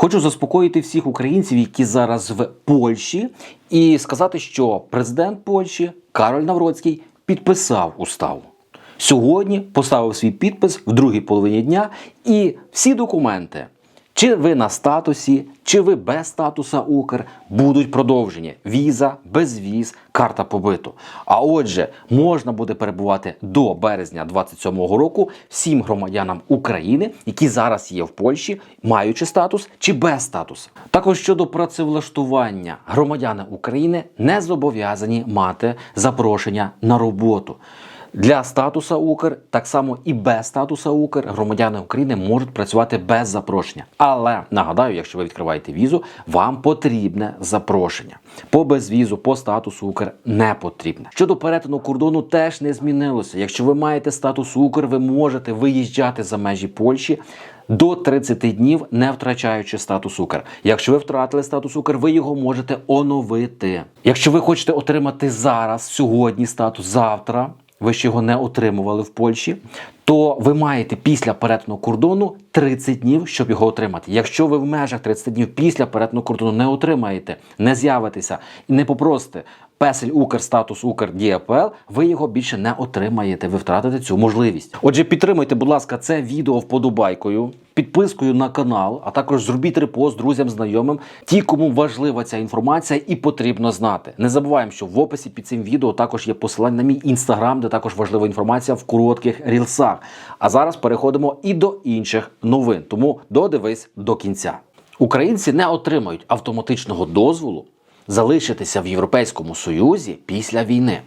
Хочу заспокоїти всіх українців, які зараз в Польщі, і сказати, що президент Польщі Кароль Навроцький підписав устав. Сьогодні поставив свій підпис в другій половині дня, і всі документи, чи ви на статусі, чи ви без статуса Укр, будуть продовжені. Віза, безвіз, карта побиту. А отже, можна буде перебувати до березня 27-го року всім громадянам України, які зараз є в Польщі, маючи статус чи без статусу. Також щодо працевлаштування, громадяни України не зобов'язані мати запрошення на роботу. Для статуса Укр, так само і без статуса Укр, громадяни України можуть працювати без запрошення. Але нагадаю, якщо ви відкриваєте візу, вам потрібне запрошення. По безвізу, по статусу Укр не потрібне. Щодо перетину кордону, теж не змінилося. Якщо ви маєте статус Укр, ви можете виїжджати за межі Польщі. До 30 днів, не втрачаючи статус Укр. Якщо ви втратили статус Укр, ви його можете оновити. Якщо ви хочете отримати зараз, сьогодні статус завтра, ви ще його не отримували в Польщі, то ви маєте після перетину кордону 30 днів, щоб його отримати. Якщо ви в межах 30 днів після перетину кордону не отримаєте, не з'явитеся і не попросите песель Укр, статус Укр ДІАПЛ, ви його більше не отримаєте. Ви втратите цю можливість. Отже, підтримуйте, будь ласка, це відео вподобайкою, підпискою на канал, а також зробіть репост друзям, знайомим, ті, кому важлива ця інформація і потрібно знати. Не забуваємо, що в описі під цим відео також є посилання на мій інстаграм, де також важлива інформація в коротких рілсах. А зараз переходимо і до інших новин. Тому додивись до кінця. Українці не отримають автоматичного дозволу залишитися в Європейському Союзі після війни.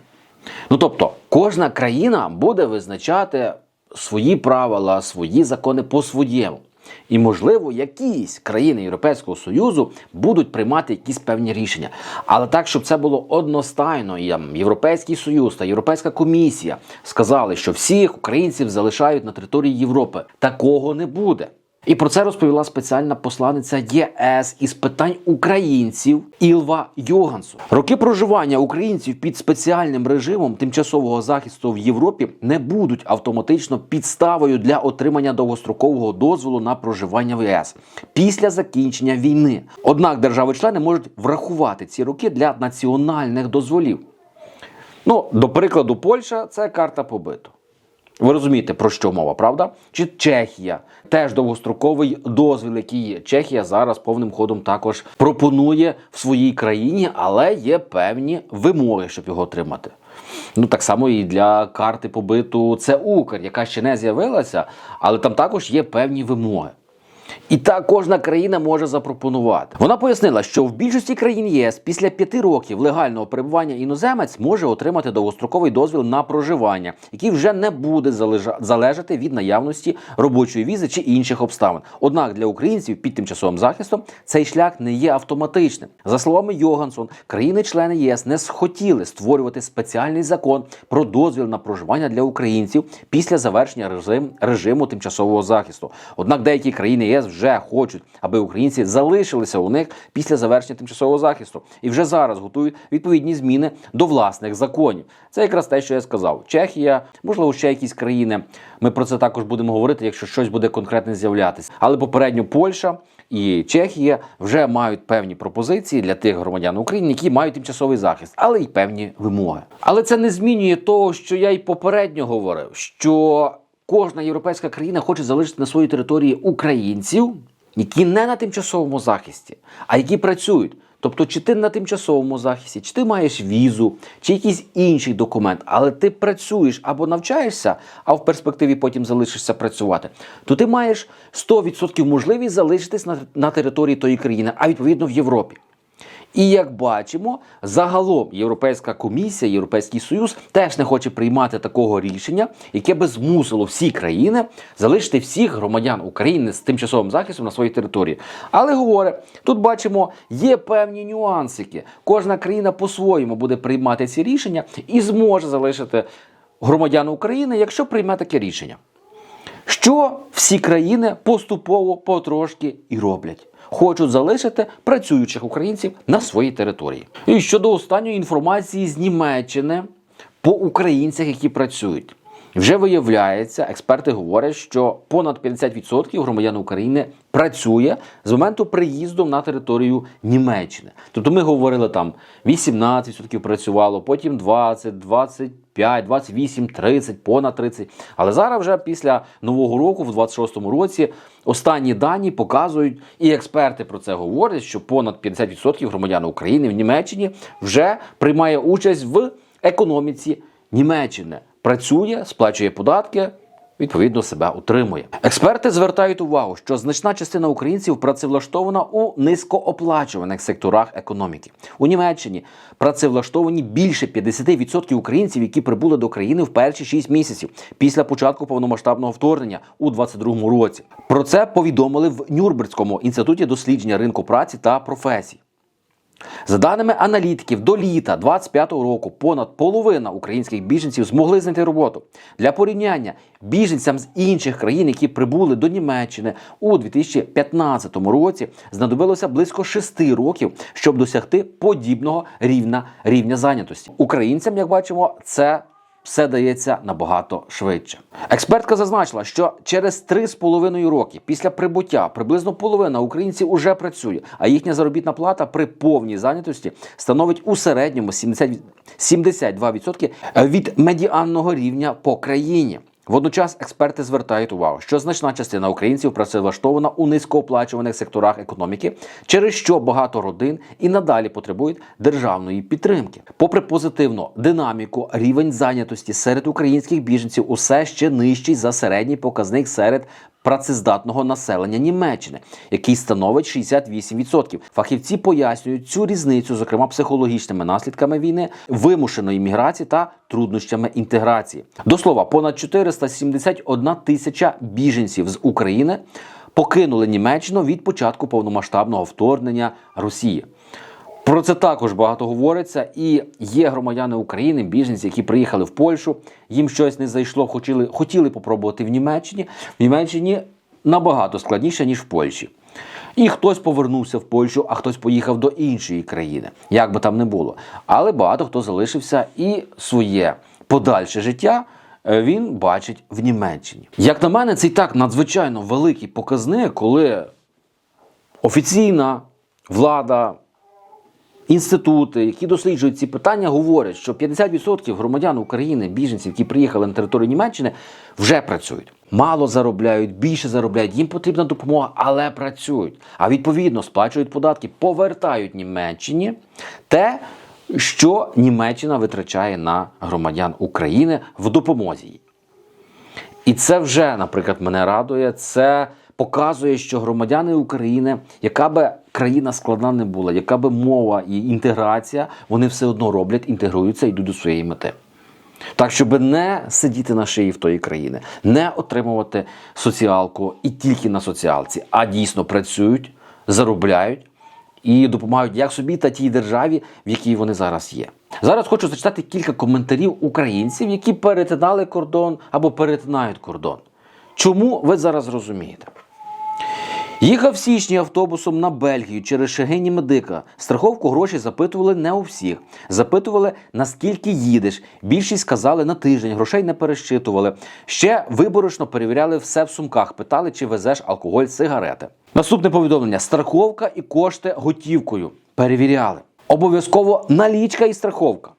Ну тобто, кожна країна буде визначати свої правила, свої закони по-своєму. І, можливо, якісь країни Європейського Союзу будуть приймати якісь певні рішення. Але так, щоб це було одностайно, і там, Європейський Союз та Європейська комісія сказали, що всіх українців залишають на території Європи. Такого не буде. І про це розповіла спеціальна посланниця ЄС із питань українців Ілва Йогансу. Роки проживання українців під спеціальним режимом тимчасового захисту в Європі не будуть автоматично підставою для отримання довгострокового дозволу на проживання в ЄС після закінчення війни. Однак держави-члени можуть врахувати ці роки для національних дозволів. Ну, до прикладу, Польща це карта побиту. Ви розумієте, про що мова, правда? Чи Чехія теж довгостроковий дозвіл, який є. Чехія зараз повним ходом також пропонує в своїй країні, але є певні вимоги, щоб його отримати. Ну так само і для карти побиту це Укр, яка ще не з'явилася, але там також є певні вимоги. І так кожна країна може запропонувати. Вона пояснила, що в більшості країн ЄС після п'яти років легального перебування іноземець може отримати довгостроковий дозвіл на проживання, який вже не буде залежа- залежати від наявності робочої візи чи інших обставин. Однак для українців під тимчасовим захистом цей шлях не є автоматичним. За словами Йогансон, країни-члени ЄС не схотіли створювати спеціальний закон про дозвіл на проживання для українців після завершення режим, режиму тимчасового захисту. Однак деякі країни ЄС вже хочуть, аби українці залишилися у них після завершення тимчасового захисту і вже зараз готують відповідні зміни до власних законів. Це якраз те, що я сказав. Чехія, можливо, ще якісь країни. Ми про це також будемо говорити, якщо щось буде конкретне з'являтися. Але попередньо Польща і Чехія вже мають певні пропозиції для тих громадян України, які мають тимчасовий захист, але й певні вимоги. Але це не змінює того, що я й попередньо говорив, що кожна європейська країна хоче залишити на своїй території українців, які не на тимчасовому захисті, а які працюють. Тобто, чи ти на тимчасовому захисті, чи ти маєш візу, чи якийсь інший документ, але ти працюєш або навчаєшся, а в перспективі потім залишишся працювати, то ти маєш 100% можливість залишитись на, на території тої країни, а відповідно в Європі. І як бачимо, загалом Європейська комісія, Європейський Союз теж не хоче приймати такого рішення, яке би змусило всі країни залишити всіх громадян України з тимчасовим захистом на своїй території. Але говорить, тут бачимо, є певні нюансики. Кожна країна по-своєму буде приймати ці рішення і зможе залишити громадян України, якщо прийме таке рішення. Що всі країни поступово потрошки і роблять. Хочуть залишити працюючих українців на своїй території. І щодо останньої інформації з Німеччини по українцях, які працюють. Вже виявляється, експерти говорять, що понад 50% громадян України працює з моменту приїзду на територію Німеччини. Тобто ми говорили там 18% працювало, потім 20, 25, 28, 30, понад 30. Але зараз вже після нового року, в 26-му році, останні дані показують, і експерти про це говорять, що понад 50% громадян України в Німеччині вже приймає участь в економіці Німеччини. Працює, сплачує податки, відповідно себе утримує. Експерти звертають увагу, що значна частина українців працевлаштована у низькооплачуваних секторах економіки. У Німеччині працевлаштовані більше 50% українців, які прибули до країни в перші 6 місяців після початку повномасштабного вторгнення у 2022 році. Про це повідомили в Нюрнберзькому інституті дослідження ринку праці та професій. За даними аналітиків, до літа 25-го року понад половина українських біженців змогли знайти роботу. Для порівняння біженцям з інших країн, які прибули до Німеччини у 2015 році, знадобилося близько 6 років, щоб досягти подібного рівня, рівня зайнятості. Українцям, як бачимо, це все дається набагато швидше. Експертка зазначила, що через 3,5 роки після прибуття приблизно половина українців уже працює, а їхня заробітна плата при повній зайнятості становить у середньому 70, 72% від медіанного рівня по країні. Водночас експерти звертають увагу, що значна частина українців працевлаштована у низькооплачуваних секторах економіки, через що багато родин і надалі потребують державної підтримки. Попри позитивну динаміку, рівень зайнятості серед українських біженців усе ще нижчий за середній показник серед працездатного населення Німеччини, який становить 68%. Фахівці пояснюють цю різницю, зокрема психологічними наслідками війни, вимушеної міграції та труднощами інтеграції. До слова, понад 471 тисяча біженців з України покинули Німеччину від початку повномасштабного вторгнення Росії. Про це також багато говориться, і є громадяни України, біженці, які приїхали в Польщу, їм щось не зайшло, хотіли, хотіли попробувати в Німеччині. В Німеччині набагато складніше, ніж в Польщі. І хтось повернувся в Польщу, а хтось поїхав до іншої країни, як би там не було. Але багато хто залишився і своє подальше життя е, він бачить в Німеччині. Як на мене, це і так надзвичайно великий показник, коли офіційна влада, інститути, які досліджують ці питання, говорять, що 50% громадян України, біженців, які приїхали на територію Німеччини, вже працюють. Мало заробляють, більше заробляють, їм потрібна допомога, але працюють. А відповідно сплачують податки, повертають Німеччині те, що Німеччина витрачає на громадян України в допомозі. І це вже, наприклад, мене радує. Це показує, що громадяни України, яка би країна складна не була, яка би мова і інтеграція, вони все одно роблять, інтегруються і йдуть до своєї мети. Так, щоб не сидіти на шиї в тої країни, не отримувати соціалку і тільки на соціалці, а дійсно працюють, заробляють і допомагають як собі, та тій державі, в якій вони зараз є. Зараз хочу зачитати кілька коментарів українців, які перетинали кордон або перетинають кордон. Чому ви зараз розумієте? Їхав в січні автобусом на Бельгію через Шегині Медика. Страховку гроші запитували не у всіх. Запитували, наскільки їдеш. Більшість сказали на тиждень, грошей не перещитували. Ще виборочно перевіряли все в сумках, питали, чи везеш алкоголь, сигарети. Наступне повідомлення: страховка і кошти готівкою. Перевіряли. Обов'язково налічка і страховка.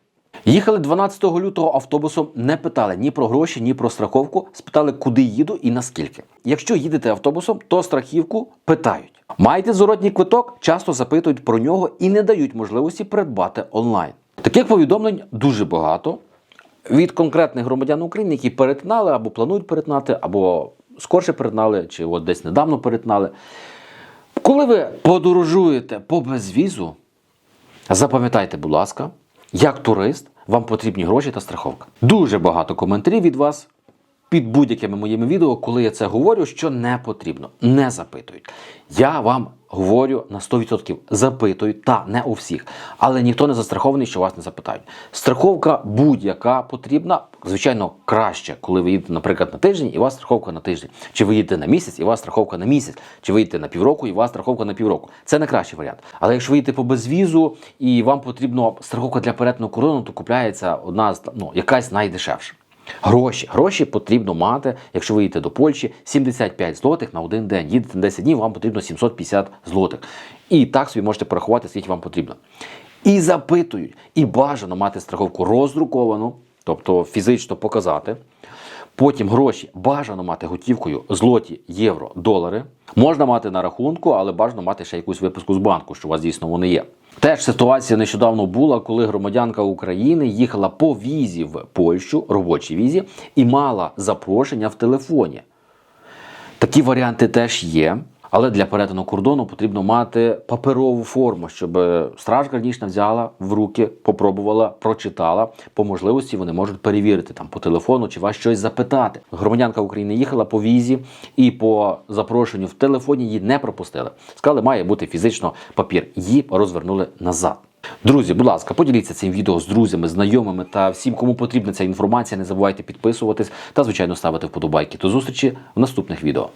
Їхали 12 лютого автобусом, не питали ні про гроші, ні про страховку. Спитали, куди їду і наскільки. Якщо їдете автобусом, то страхівку питають. Маєте зворотній квиток, часто запитують про нього і не дають можливості придбати онлайн. Таких повідомлень дуже багато від конкретних громадян України, які перетинали або планують перетинати, або скорше перетинали, чи от десь недавно перетинали. Коли ви подорожуєте по безвізу, запам'ятайте, будь ласка, як турист, вам потрібні гроші та страховка. Дуже багато коментарів від вас під будь-якими моїми відео, коли я це говорю, що не потрібно, не запитують. Я вам говорю на 100% запитують, та не у всіх. Але ніхто не застрахований, що вас не запитають. Страховка будь-яка потрібна, звичайно, краще, коли ви їдете, наприклад, на тиждень, і у вас страховка на тиждень. Чи ви їдете на місяць, і у вас страховка на місяць, чи ви їдете на півроку, і у вас страховка на півроку. Це найкращий варіант. Але якщо ви їдете по безвізу і вам потрібна страховка для перетину кордону, то купляється одна з ну, якась найдешевша. Гроші. Гроші потрібно мати, якщо ви їдете до Польщі, 75 злотих на один день. Їдете на 10 днів, вам потрібно 750 злотих. І так собі можете порахувати, скільки вам потрібно. І запитують, і бажано мати страховку роздруковану, тобто фізично показати. Потім гроші бажано мати готівкою злоті, євро, долари. Можна мати на рахунку, але бажано мати ще якусь виписку з банку, що у вас дійсно вони є. Теж ситуація нещодавно була, коли громадянка України їхала по візі в Польщу, робочій візі, і мала запрошення в телефоні. Такі варіанти теж є. Але для перетину кордону потрібно мати паперову форму, щоб страж гранічна взяла в руки, попробувала, прочитала. По можливості вони можуть перевірити там по телефону чи вас щось запитати. Громадянка України їхала по візі і по запрошенню в телефоні її не пропустили. Сказали, має бути фізично папір. Її розвернули назад. Друзі, будь ласка, поділіться цим відео з друзями, знайомими та всім, кому потрібна ця інформація. Не забувайте підписуватись та, звичайно, ставити вподобайки. До зустрічі в наступних відео.